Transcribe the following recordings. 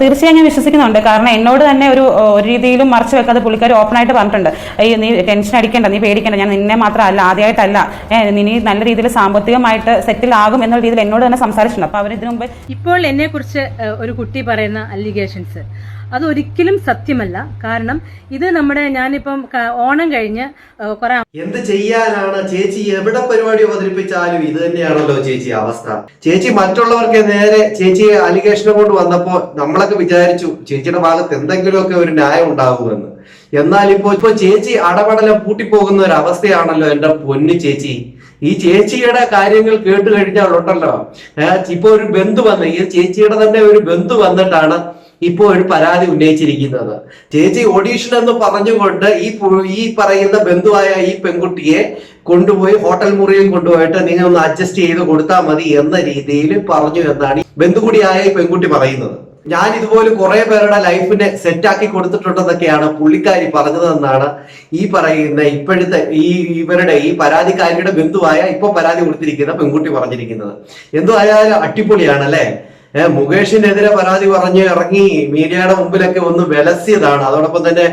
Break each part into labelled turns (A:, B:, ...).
A: തീർച്ചയായും ഞാൻ വിശ്വസിക്കുന്നുണ്ട്. കാരണം എന്നോട് തന്നെ ഒരു ഒരു രീതിയിലും മറച്ചു വെക്കാതെ പുള്ളിക്കാർ ഓപ്പൺ ആയിട്ട് പറഞ്ഞിട്ടുണ്ട്. ഈ നീ ടെൻഷൻ അടിക്കേണ്ട നീ പേടിക്കേണ്ട ഞാൻ നിന്നെ മാത്രമല്ല ആദ്യമായിട്ടല്ല. നീ നല്ല രീതിയിൽ സാമ്പത്തികമായിട്ട് സെറ്റിൽ ആകും എന്നുള്ള രീതിയിൽ എന്നോട് തന്നെ സംസാരിച്ചിട്ടുണ്ട്. അപ്പോൾ അവർ ഇതിനു മുമ്പ്
B: ഇപ്പോൾ എന്നെ കുറിച്ച് ഒരു കുട്ടി പറയുന്ന അലിഗേഷൻസ് അത് ഒരിക്കലും സത്യമല്ല. കാരണം ഇത് നമ്മുടെ ഞാനിപ്പം ഓണം കഴിഞ്ഞ് കൊറേ
C: എന്ത് ചെയ്യാനാണ് ചേച്ചി എവിടെ പരിപാടി അവതരിപ്പിച്ചാലും ഇത് തന്നെയാണല്ലോ ചേച്ചി അവസ്ഥ. ചേച്ചി മറ്റുള്ളവർക്ക് നേരെ ചേച്ചി അലിഗേഷനെ കൊണ്ട് വന്നപ്പോ നമ്മളൊക്കെ വിചാരിച്ചു ചേച്ചിയുടെ ഭാഗത്ത് എന്തെങ്കിലുമൊക്കെ ഒരു ന്യായം ഉണ്ടാകുമെന്ന് എന്നാൽ ഇപ്പോ ഇപ്പൊ ചേച്ചി അടപടലം പൂട്ടിപ്പോകുന്ന ഒരു അവസ്ഥയാണല്ലോ എന്റെ പൊന്നു ചേച്ചി. ഈ ചേച്ചിയുടെ കാര്യങ്ങൾ കേട്ട് കഴിഞ്ഞാൽ ഉണ്ടല്ലോ ഇപ്പൊ ഒരു ബന്ധു വന്ന് ഈ ചേച്ചിയുടെ തന്നെ ഒരു ബന്ധു വന്നിട്ടാണ് ഇപ്പോ ഒരു പരാതി ഉന്നയിച്ചിരിക്കുന്നത്. ചേച്ചി ഓഡീഷൻ എന്ന് പറഞ്ഞുകൊണ്ട് ഈ ഈ പറയുന്ന ബന്ധുവായ ഈ പെൺകുട്ടിയെ കൊണ്ടുപോയി ഹോട്ടൽ മുറിയിൽ കൊണ്ടുപോയിട്ട് നിങ്ങൾ ഒന്ന് അഡ്ജസ്റ്റ് ചെയ്ത് കൊടുത്താൽ മതി എന്ന രീതിയിൽ പറഞ്ഞു എന്നാണ് ബന്ധു കൂടിയായ ഈ പെൺകുട്ടി പറയുന്നത്. ഞാൻ ഇതുപോലെ കുറെ പേരുടെ ലൈഫിനെ സെറ്റാക്കി കൊടുത്തിട്ടുണ്ടെന്നൊക്കെയാണ് പുള്ളിക്കാരി പറഞ്ഞതെന്നാണ് ഈ പറയുന്ന ഇപ്പോഴത്തെ ഈ ഇവരുടെ ഈ പരാതിക്കാരിയുടെ ബന്ധുവായ ഇപ്പൊ പരാതി കൊടുത്തിരിക്കുന്ന പെൺകുട്ടി പറഞ്ഞിരിക്കുന്നത്. എന്തുവായാലും അടിപൊളിയാണ് അല്ലേ മുകേഷിനെതിരെ പരാതി പറഞ്ഞ് ഇറങ്ങി മീഡിയയുടെ മുമ്പിലൊക്കെ ഒന്ന് വിലസിയതാണ്. അതോടൊപ്പം തന്നെ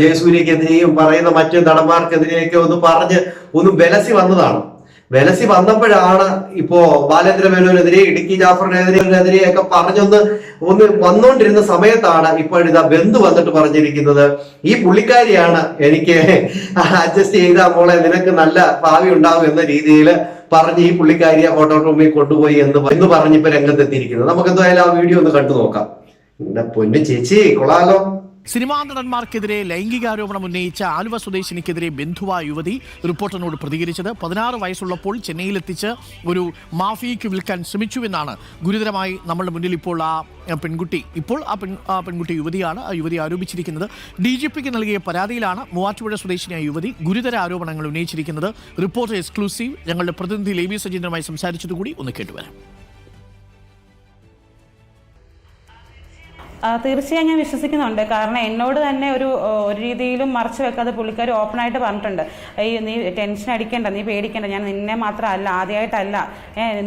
C: ജയസൂര്യക്കെതിരെയും പറയുന്ന മറ്റു നടന്മാർക്കെതിരെയൊക്കെ ഒന്ന് പറഞ്ഞ് ഒന്ന് വിലസി വന്നതാണ്. വിലസി വന്നപ്പോഴാണ് ഇപ്പോ ബാലേന്ദ്ര മേനോനെതിരെ ഇടുക്കി ജാഫറിനെതിരെ ഒക്കെ പറഞ്ഞൊന്ന് ഒന്ന് വന്നുകൊണ്ടിരുന്ന സമയത്താണ് ഇപ്പോഴിതാ ബന്ധു വന്നിട്ട് പറഞ്ഞിരിക്കുന്നത്. ഈ പുള്ളിക്കാരിയാണ് എനിക്ക് അഡ്ജസ്റ്റ് ചെയ്താൽ മോളെ നിനക്ക് നല്ല ഭാവി ഉണ്ടാവും എന്ന രീതിയിൽ പറഞ്ഞ് ഈ പുള്ളിക്കാരിയെ ഓട്ടോ റൂമിൽ കൊണ്ടുപോയി എന്ന് എന്ന് പറഞ്ഞ് ഇപ്പൊ രംഗത്തെത്തിയിരിക്കുന്നത് നമുക്ക് എന്തായാലും ആ വീഡിയോ ഒന്ന് കണ്ടു നോക്കാം എന്റെ പൊന്നു ചേച്ചി കൊള്ളാലോ.
D: സിനിമാ നടന്മാർക്കെതിരെ ലൈംഗികാരോപണം ഉന്നയിച്ച ആലുവ സ്വദേശിനിക്കെതിരെ ബന്ധുവായ യുവതി റിപ്പോർട്ടറിനോട് പ്രതികരിച്ചത്. പതിനാറ് വയസ്സുള്ളപ്പോൾ ചെന്നൈയിലെത്തിച്ച് ഒരു മാഫിയയ്ക്ക് വിൽക്കാൻ ശ്രമിച്ചുവെന്നാണ് ഗുരുതരമായി നമ്മളുടെ മുന്നിൽ ഇപ്പോൾ ആ പെൺകുട്ടി. ഇപ്പോൾ ആ പെൺ ആ പെൺകുട്ടി യുവതിയാണ്. ആ യുവതി ആരോപിച്ചിരിക്കുന്നത്. ഡി ജി പിക്ക് നൽകിയ പരാതിയിലാണ് മൂവാറ്റുപുഴ സ്വദേശിനിയായ യുവതി ഗുരുതര ആരോപണങ്ങൾ ഉന്നയിച്ചിരിക്കുന്നത്. Reporter exclusive. ഞങ്ങളുടെ പ്രതിനിധി ലേബി സജീന്ദ്രമായി സംസാരിച്ചതുകൂടി ഒന്ന് കേട്ടുവരാം.
A: തീർച്ചയായും ഞാൻ വിശ്വസിക്കുന്നുണ്ട്. കാരണം എന്നോട് തന്നെ ഒരു ഒരു രീതിയിലും മറച്ചു വെക്കാതെ പുള്ളിക്കാർ ഓപ്പൺ ആയിട്ട് പറഞ്ഞിട്ടുണ്ട്. ഈ നീ ടെൻഷൻ അടിക്കേണ്ട നീ പേടിക്കേണ്ട ഞാൻ നിന്നെ മാത്രമല്ല ആദ്യമായിട്ടല്ല.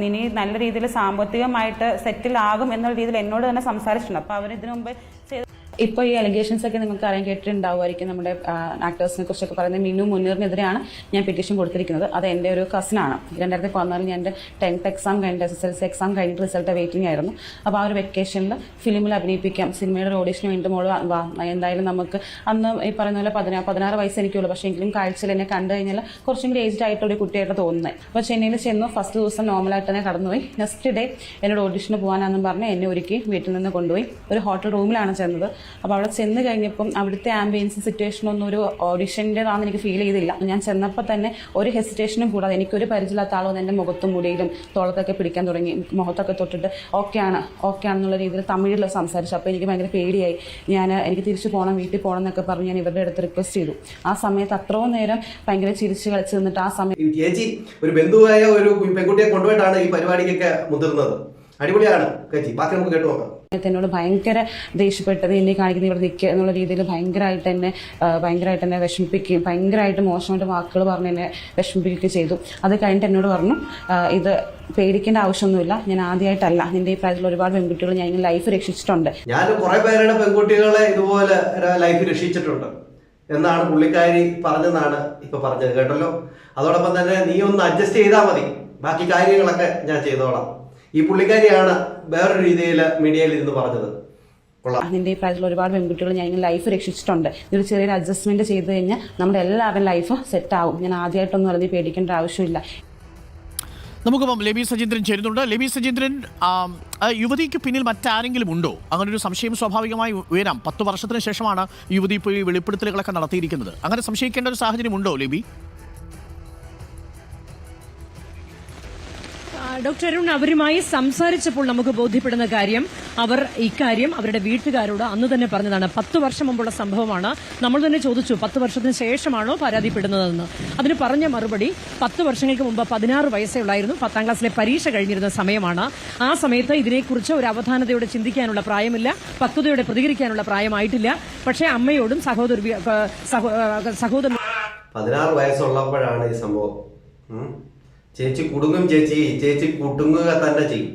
A: നീ നല്ല രീതിയിൽ സാമ്പത്തികമായിട്ട് സെറ്റിൽ ആകും എന്നുള്ള രീതിയിൽ എന്നോട് തന്നെ സംസാരിച്ചിട്ടുണ്ട്. അപ്പോൾ അവർ ഇതിനു മുമ്പ് ചെയ്ത ഇപ്പോൾ ഈ അലിഗേഷൻസ് ഒക്കെ നിങ്ങൾക്ക് അറിയാൻ കേട്ടിട്ടുണ്ടാവുമായിരിക്കും നമ്മുടെ ആക്ടേഴ്സിനെ കുറിച്ചൊക്കെ പറയുന്നത് മിനു മുന്നീറിനെതിരെയാണ് ഞാൻ പെറ്റീഷൻ കൊടുത്തിരിക്കുന്നത്. അത് എന്റെ ഒരു കസിനാണ് രണ്ടായിരത്തി പതിനാലിൽ ഞാൻ എന്റെ ടെൻത്ത് എക്സാം കഴിഞ്ഞിട്ട് S S L C exam കഴിഞ്ഞിട്ട് റിസൾട്ട് വെയിറ്റിംഗ് ആയിരുന്നു. അപ്പോൾ ആ ഒരു വെക്കേഷനിൽ ഫിലിമിൽ അഭിനയിപ്പിക്കാം. സിനിമയുടെ ഓഡീഷന് വേണ്ടി മോൾ വാ- എന്തായാലും നമുക്ക് അന്ന് ഈ പറയുന്ന പോലെ പതിനാ പതിനാറ് വയസ്സ് എനിക്കുള്ളൂ പക്ഷേ എങ്കിലും കാഴ്ചയിൽ എന്നെ കണ്ടു കഴിഞ്ഞാൽ കുറച്ചും കൂടി ഏജ്ഡ് ആയിട്ടുള്ള ഒരു കുട്ടിയായിട്ട് തോന്നുന്നത് അപ്പോൾ ചെന്നൈയിൽ ചെന്നു ഫസ്റ്റ് ദിവസം നോർമലായിട്ട് തന്നെ കടന്നുപോയി. നെക്സ്റ്റ് ഡേ എന്നോട് ഓഡീഷന് പോകാനാണെന്നും പറഞ്ഞ് എന്നെ ഒരുക്കി വീട്ടിൽ നിന്ന് കൊണ്ടുപോയി. ഒരു ഹോട്ടൽ റൂമിലാണ് ചെന്നത്. അപ്പോൾ അവിടെ ചെന്ന് കഴിഞ്ഞപ്പം അവിടുത്തെ ആംബിയൻസ് സിറ്റുവേഷനൊന്നും ഒരു ഓഡിഷന്റെതാണെന്ന് എനിക്ക് ഫീൽ ചെയ്തില്ല. ഞാൻ ചെന്നപ്പോൾ തന്നെ ഒരു ഹെസിറ്റേഷനും കൂടാതെ എനിക്കൊരു പരിചയമില്ലാത്ത ആൾ വന്ന് എന്റെ മുഖത്തും മുടിയിലും തോളത്തൊക്കെ പിടിക്കാൻ തുടങ്ങി. മുഖത്തൊക്കെ തൊട്ടിട്ട് ഓക്കെയാണ് ഓക്കെ ആണെന്നുള്ള രീതിയിൽ തമിഴിൽ സംസാരിച്ചു. അപ്പോൾ എനിക്ക് ഭയങ്കര പേടിയായി. ഞാൻ എനിക്ക് തിരിച്ചു പോകണം വീട്ടിൽ പോകണം എന്നൊക്കെ പറഞ്ഞ് ഞാൻ ഇവരുടെ അടുത്ത് റിക്വസ്റ്റ് ചെയ്തു. ആ സമയത്ത് അത്രയും നേരം ഭയങ്കര ചിരിച്ച് കളിച്ച് നിന്നിട്ട് ആ
C: സമയം ചേച്ചി ഒരു ബന്ധുവായ ഒരു പെൺകുട്ടിയെ കൊണ്ടുപോയിട്ടാണ് ഈ പരിപാടിക്കൊക്കെ മുതിർന്നത്. അടിപൊളിയാണ് ചേച്ചി. ബാക്കി നമുക്ക് കേട്ടു നോക്കാം.
A: എന്നോട് ഭയങ്കര ദേഷ്യപ്പെട്ടത് എന്നെ കാണിക്കുന്ന ഇവിടെ നിൽക്കുക എന്നുള്ള രീതിയിൽ ഭയങ്കരമായിട്ട് എന്നെ ഭയങ്കരമായിട്ട് എന്നെ വിഷമിപ്പിക്കുകയും ഭയങ്കരമായിട്ട് മോശമായിട്ട് വാക്കുകൾ പറഞ്ഞ് എന്നെ വിഷമിപ്പിക്കുകയൊക്കെ ചെയ്തു. അത് കഴിഞ്ഞിട്ട് എന്നോട് പറഞ്ഞു ഇത് പേടിക്കേണ്ട ആവശ്യമൊന്നുമില്ല ഞാൻ ആദ്യമായിട്ടല്ല. നിന്റെ ഈ പ്രായത്തിൽ ഒരുപാട് പെൺകുട്ടികൾ ഞാൻ ലൈഫ് രക്ഷിച്ചിട്ടുണ്ട്.
C: ഞാൻ കുറെ പേരുടെ പെൺകുട്ടികളെ ഇതുപോലെ ലൈഫ് രക്ഷിച്ചിട്ടുണ്ട്. എന്നാണ് പുള്ളിക്കാരി പറഞ്ഞെന്നാണ് ഇപ്പൊ പറഞ്ഞത് കേട്ടല്ലോ. അതോടൊപ്പം തന്നെ നീ ഒന്ന് അഡ്ജസ്റ്റ് ചെയ്താൽ മതി. ബാക്കി കാര്യങ്ങളൊക്കെ ഞാൻ ചെയ്തോളാം. ഈ പുള്ളിക്കാരിയാണ് വേറൊരു രീതിയിൽ മീഡിയയിൽ ഇരുന്ന് പറഞ്ഞത്.
A: അതിന്റെ ഈ പ്രായത്തിൽ ഒരുപാട് പെൺകുട്ടികൾ ഞാൻ ഇങ്ങനെ ലൈഫ് രക്ഷിച്ചിട്ടുണ്ട്. ഇതൊരു ചെറിയൊരു അഡ്ജസ്റ്റ്മെന്റ് ചെയ്ത് കഴിഞ്ഞാൽ നമ്മുടെ എല്ലാവരും ലൈഫ് സെറ്റ് ആവും. ഞാൻ ആദ്യമായിട്ടൊന്നും പറഞ്ഞ് പേടിക്കേണ്ട ആവശ്യമില്ല.
D: നമുക്കിപ്പം ലബി സജീന്ദ്രൻ ചേരുന്നുണ്ട്. ലബി സജീന്ദ്രൻ ആ യുവതിക്ക് പിന്നിൽ മറ്റാരെങ്കിലും ഉണ്ടോ? അങ്ങനെ ഒരു സംശയം സ്വാഭാവികമായി ഉയരാം. പത്ത് വർഷത്തിന് ശേഷമാണ് യുവതി ഇപ്പോൾ ഈ വെളിപ്പെടുത്തലുകളൊക്കെ നടത്തിയിരിക്കുന്നത്. അങ്ങനെ സംശയിക്കേണ്ട ഒരു സാഹചര്യം ഉണ്ടോ ലെബി?
B: ഡോക്ടർ അരുൺ അവരുമായി സംസാരിച്ചപ്പോൾ നമുക്ക് ബോധ്യപ്പെടുന്ന കാര്യം അവർ ഇക്കാര്യം അവരുടെ വീട്ടുകാരോട് അന്ന് തന്നെ പറഞ്ഞതാണ്. പത്ത് വർഷം മുമ്പുള്ള സംഭവമാണ്. നമ്മൾ തന്നെ ചോദിച്ചു പത്ത് വർഷത്തിന് ശേഷമാണോ പരാതിപ്പെടുന്നതെന്ന്. അതിന് പറഞ്ഞ മറുപടി പത്ത് വർഷങ്ങൾക്ക് മുമ്പ് പതിനാറ് വയസ്സേ ഉള്ളായിരുന്നു. പത്താം ക്ലാസ്സിലെ പരീക്ഷ കഴിഞ്ഞിരുന്ന സമയമാണ്. ആ സമയത്ത് ഇതിനെക്കുറിച്ച് ഒരു അവധാനതയോടെ ചിന്തിക്കാനുള്ള പ്രായമില്ല പക്വതയോടെ പ്രതികരിക്കാനുള്ള പ്രായമായിട്ടില്ല. പക്ഷേ അമ്മയോടും സഹോദരി സഹോദരൻ
C: പതിനാറ് വയസ്സുള്ളപ്പോഴാണ് ഈ സംഭവം. ചേച്ചി കുടുങ്ങും ചേച്ചി ചേച്ചി കുടുങ്ങുക തന്നെ ചെയ്യും.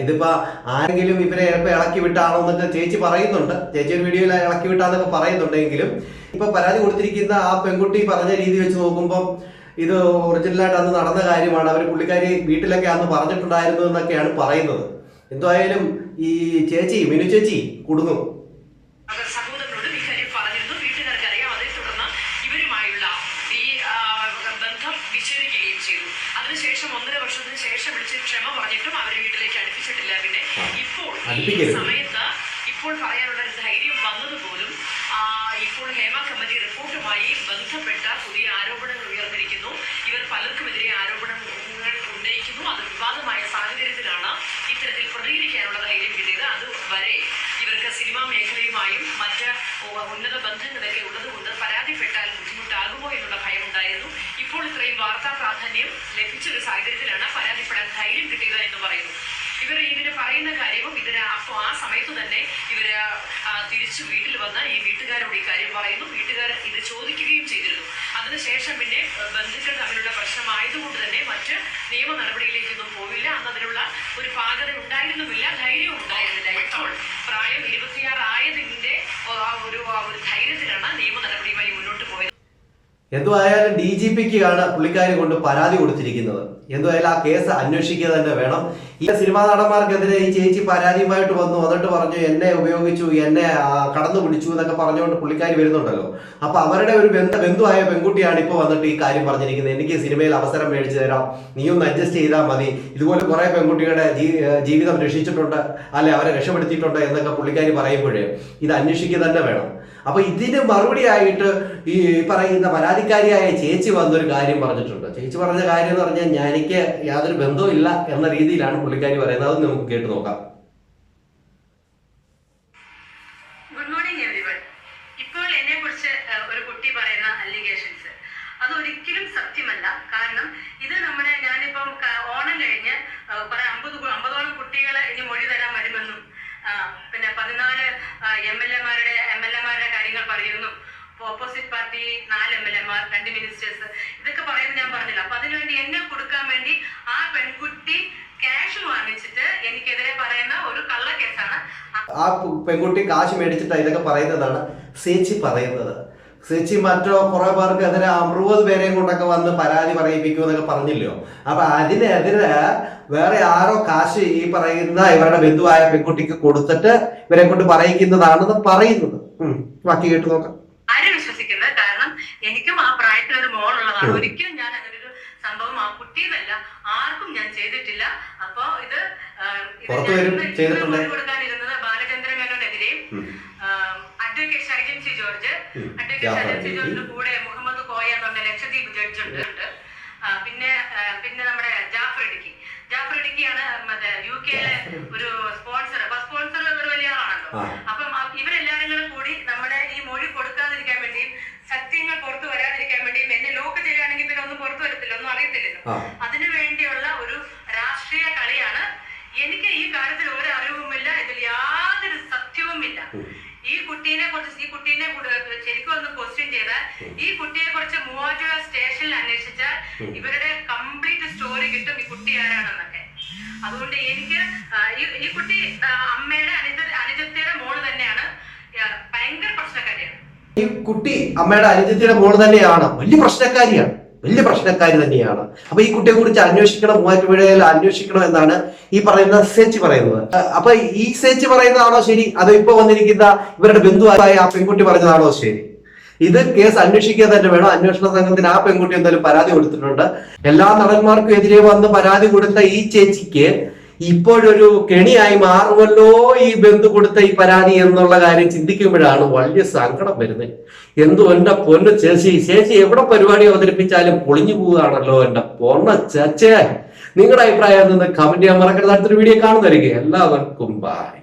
C: ഇതിപ്പോ ആരെങ്കിലും ഇവരെ ചിലപ്പോ ഇളക്കി വിട്ടാണോ എന്നൊക്കെ ചേച്ചി പറയുന്നുണ്ട്. ചേച്ചി ഒരു വീഡിയോയിൽ ഇളക്കി വിട്ടാന്നൊക്കെ പറയുന്നുണ്ടെങ്കിലും ഇപ്പൊ പരാതി കൊടുത്തിരിക്കുന്ന ആ പെൺകുട്ടി പറഞ്ഞ രീതി വെച്ച് നോക്കുമ്പോൾ ഇത് ഒറിജിനലായിട്ട് അന്ന് നടന്ന കാര്യമാണ്. അവർ പുള്ളിക്കാരി വീട്ടിലൊക്കെ അന്ന് പറഞ്ഞിട്ടുണ്ടായിരുന്നു എന്നൊക്കെയാണ് പറയുന്നത്. എന്തായാലും ഈ ചേച്ചി മിനു ചേച്ചി കുടുങ്ങും.
B: അവർ അതിനുശേഷം ഒന്നര വർഷത്തിന് ശേഷം വിളിച്ച് ക്ഷമ പറഞ്ഞിട്ടും അവരെ വീട്ടിലേക്ക് അടുപ്പിച്ചിട്ടില്ല. പിന്നെ ഇപ്പോൾ ഈ. സമയത്ത് ഇപ്പോൾ പറയാനുള്ള ഒരു ധൈര്യം വന്നതുപോലും ഇപ്പോൾ ഹേമ കമ്മിറ്റി റിപ്പോർട്ടുമായി ബന്ധപ്പെട്ട പുതിയ ആരോപണങ്ങൾ ഉയർന്നിരിക്കുന്നു. ഇവർ പലർക്കുമെതിരെ ആരോപണങ്ങൾ ഉന്നയിക്കുന്നു. അത് വിവാദമായ സാഹചര്യത്തിലാണ് ഇത്തരത്തിൽ പ്രതികരിക്കാനുള്ള ധൈര്യം കിട്ടിയത്. അതുവരെ ഇവർക്ക് സിനിമാ മേഖലയുമായും മറ്റ് ഉന്നത ബന്ധങ്ങളൊക്കെ ഉള്ളതുകൊണ്ട് പരാതിപ്പെട്ടാൽ ബുദ്ധിമുട്ടാകുമോ എന്നുള്ള ഭയം ഇത്രയും വാർത്താ പ്രാധാന്യം ലഭിച്ച ഒരു സാഹചര്യത്തിലാണ് പരാതിപ്പെടാൻ ധൈര്യം കിട്ടിയത് എന്ന് പറയുന്നു ഇവർ ഇതിന് പറയുന്ന കാര്യവും ഇതിന് അപ്പോൾ ആ സമയത്ത് തന്നെ ഇവർ തിരിച്ചു വീട്ടിൽ വന്ന് ഈ വീട്ടുകാരോട് ഈ കാര്യം പറയുന്നു. വീട്ടുകാർ ഇത് ചോദിക്കുകയും ചെയ്തിരുന്നു. അതിനുശേഷം പിന്നെ ബന്ധുക്കൾ തമ്മിലുള്ള പ്രശ്നമായതുകൊണ്ട് തന്നെ മറ്റ് നിയമ നടപടിയിലേക്കൊന്നും പോയില്ല അന്ന് അതിനുള്ള ഒരു പാകത ഉണ്ടായിരുന്നുമില്ല. ധൈര്യവും ഉണ്ടായിരുന്നില്ല ഇപ്പോൾ പ്രായം ഇരുപത്തിയാറ് ആയതിന്റെ ആ ഒരു ആ ഒരു ധൈര്യത്തിലാണ് നിയമ നടപടിയുമായി മുന്നോട്ട് പോയത്
C: എന്തുമായാലും ഡി ജി പിക്ക് ആണ് പുള്ളിക്കാരി കൊണ്ട് പരാതി കൊടുത്തിരിക്കുന്നത്. എന്തുമായാലും ആ കേസ് അന്വേഷിക്കുക തന്നെ വേണം. ഈ സിനിമാ നടന്മാർക്കെതിരെ ഈ ചേച്ചി പരാതിയുമായിട്ട് വന്നു. വന്നിട്ട് പറഞ്ഞു എന്നെ ഉപയോഗിച്ചു എന്നെ കടന്നു പിടിച്ചു എന്നൊക്കെ പറഞ്ഞുകൊണ്ട് പുള്ളിക്കാരി വരുന്നുണ്ടല്ലോ. അപ്പൊ അവരുടെ ഒരു ബന്ധ ബന്ധുവായ പെൺകുട്ടിയാണ് ഇപ്പൊ വന്നിട്ട് ഈ കാര്യം പറഞ്ഞിരിക്കുന്നത്. എനിക്ക് സിനിമയിൽ അവസരം മേടിച്ചു തരാം. നീ ഒന്ന് അഡ്ജസ്റ്റ് ചെയ്താൽ മതി. ഇതുപോലെ കുറെ പെൺകുട്ടികളുടെ ജീവിതം രക്ഷിച്ചിട്ടുണ്ട്. അല്ലെ അവരെ രക്ഷപ്പെടുത്തിയിട്ടുണ്ട് എന്നൊക്കെ പുള്ളിക്കാരി പറയുമ്പോഴേ ഇത് അന്വേഷിക്കുക തന്നെ വേണം. അപ്പൊ ഇതിന് മറുപടി ആയിട്ട് ഈ പറയുന്ന പരാതിക്കാരിയായ ചേച്ചി വന്നൊരു കാര്യം പറഞ്ഞിട്ടുണ്ട്. ചേച്ചി പറഞ്ഞ കാര്യം എന്ന് പറഞ്ഞാൽ ഞാൻ എനിക്ക് യാതൊരു ബന്ധവും ഇല്ല എന്ന രീതിയിലാണ് പുള്ളിക്കാരി പറയുന്നത്. അത് നമുക്ക് കേട്ട് നോക്കാം.
E: ഒരിക്കലും സത്യമല്ല. കാരണം ഇത് നമ്മുടെ ഞാനിപ്പം ക- ഓണം കഴിഞ്ഞ് ആ, കുറെ അമ്പത് കു- അമ്പതോളം കുട്ടികൾ ഇനി മൊഴി തരാൻ വരുമെന്നും ആ, പിന്നെ പതിനാല് എം എൽ എമാരുടെ എം എൽ എമാരുടെ കാര്യങ്ങൾ പറയുന്നു. ഓപ്പോസിറ്റ് പാർട്ടി നാല് എം എൽ എമാർ രണ്ട് മിനിസ്റ്റേഴ്സ് ഇതൊക്കെ പറയുന്നത് ഞാൻ പറഞ്ഞില്ല. അപ്പൊ അതിനുവേണ്ടി എന്നെ കൊടുക്കാൻ വേണ്ടി ആ പെൺകുട്ടി ക്യാഷ് വാങ്ങിച്ചിട്ട് എനിക്കെതിരെ പറയുന്ന ഒരു കള്ള
C: കേസാണ് ആ പെൺകുട്ടി കാശ് മേടിച്ചിട്ട് ഇതൊക്കെ പറയുന്നതാണ് സേച്ചി പറയുന്നത്. സേച്ചി മറ്റോ കുറെ പേർക്ക് എതിരെ അറുപത് പേരെയും കൊണ്ടൊക്കെ വന്ന് പരാതി പറയിപ്പിക്കും എന്നൊക്കെ പറഞ്ഞില്ലയോ? അപ്പൊ അതിനെതിരെ വേറെ ആരോ കാശ് ഈ പറയുന്ന ഇവരുടെ ബന്ധുവായ പെൺകുട്ടിക്ക് കൊടുത്തിട്ട് ഇവരെ കൊണ്ട് പറയിക്കുന്നതാണെന്ന് പറയുന്നത്. ബാക്കി കേട്ട് നോക്കാം.
E: ആരും വിശ്വസിക്കുന്നത് കാരണം എനിക്കും ആ പ്രായത്തിൽ ഒരു മോളുള്ളതാണ്.
C: ഉള്ളതാണ്
E: ഒരിക്കലും ഞാൻ അങ്ങനെ ഒരു സംഭവം ആ കുട്ടിയതല്ല ആർക്കും ഞാൻ ചെയ്തിട്ടില്ല. അപ്പോ ഇത് കൊടുക്കാനിരുന്നത് Balachandra മേനോനെതിരെയും. Advocate Shaijan C George. Advocate Shaijan C ജോർജിന്റെ കൂടെ മുഹമ്മദ് കോയ എന്ന് ലക്ഷദ്വീപ് ജഡ്ജ് ഉണ്ട് പിന്നെ പിന്നെ നമ്മുടെ ജാഫർ ഇടുക്കി. ജാഫർ ഇടുക്കിയാണ് മറ്റേ യു കെയിലെ ഒരു സ്പോൺസർ അപ്പൊ സ്പോൺസർ ഒരു വലിയ ആളാണല്ലോ. അപ്പം ഇവരെല്ലാരും കൂടെ കൂടി നമ്മുടെ ഈ മൊഴി കൊടുക്കാതിരിക്കാൻ വേണ്ടിയും സത്യങ്ങൾ പുറത്തു വരാതിരിക്കാൻ വേണ്ടിയും എന്നെ ലോക്ക് ചെയ്യുകയാണെങ്കിൽ പിന്നെ ഒന്നും പുറത്തു വരത്തില്ല ഒന്നും അറിയത്തില്ലല്ലോ. അതിനു വേണ്ടിയുള്ള ഒരു രാഷ്ട്രീയ കളിയാണ്. എനിക്ക് ഈ കാര്യത്തിൽ ഒരു അറിവുമില്ല ഇതിൽ യാതൊരു സത്യവുമില്ല. ഈ കുട്ടീനെ കുറിച്ച് ഈ കുട്ടീനെ കുട- ശരിക്കും ഒന്ന് ക്വസ്റ്റ്യൻ ചെയ്താൽ ഈ കുട്ടിയെ കുറിച്ച് മൂവാറ്റുപുഴ സ്റ്റേഷനിൽ അന്വേഷിച്ചാൽ ഇവരുടെ കിട്ടും ഈ കുട്ടി ആരാണെന്നൊക്കെ. അതുകൊണ്ട് എനിക്ക് ഈ കുട്ടി അമ്മയുടെ അനുജ അനുജത്തിയുടെ മോൾ തന്നെയാണ്. ഭയങ്കര പ്രശ്നക്കാരിയാണ്.
C: ഈ കുട്ടി അമ്മയുടെ അനുജത്തിയുടെ മോൾ തന്നെയാണ്. വലിയ പ്രശ്നക്കാരിയാണ്. വലിയ പ്രശ്നക്കാരി തന്നെയാണ്. അപ്പൊ ഈ കുട്ടിയെ കുറിച്ച് അന്വേഷിക്കണം മൂവാറ്റുപുഴയിൽ അന്വേഷിക്കണം എന്നാണ് ഈ പറയുന്ന സേച്ചി പറയുന്നത്. അപ്പൊ ഈ സേച്ചി പറയുന്നതാണോ ശരി? അതോ ഇപ്പൊ വന്നിരിക്കുന്ന ഇവരുടെ ബന്ധുവായ ആ പെൺകുട്ടി പറഞ്ഞതാണോ ശരി? ഇത് കേസ് അന്വേഷിക്കുക തന്നെ വേണം. അന്വേഷണ സംഘത്തിന് ആ പെൺകുട്ടി എന്തായാലും പരാതി കൊടുത്തിട്ടുണ്ട്. എല്ലാ നടന്മാർക്കും എതിരെ വന്ന് പരാതി കൊടുത്ത ഈ ചേച്ചിക്ക് ഇപ്പോഴൊരു കെണിയായി മാറുമല്ലോ ഈ ബന്ധു കൊടുത്ത ഈ പരാതി എന്നുള്ള കാര്യം ചിന്തിക്കുമ്പോഴാണ് വലിയ സങ്കടം വരുന്നത് എന്തു എന്റെ പൊന്ന ചേച്ചി ചേച്ചി എവിടെ പരിപാടി അവതരിപ്പിച്ചാലും പൊളിഞ്ഞു പോവുകയാണല്ലോ എന്റെ പൊണ്ണ ചേച്ചേ. നിങ്ങളുടെ അഭിപ്രായം നിന്ന് കമന്റ് ചെയ്യാൻ മറക്കരുത്. അടുത്തൊരു വീഡിയോ കാണുന്നതായിരിക്കും എല്ലാവർക്കും ബൈ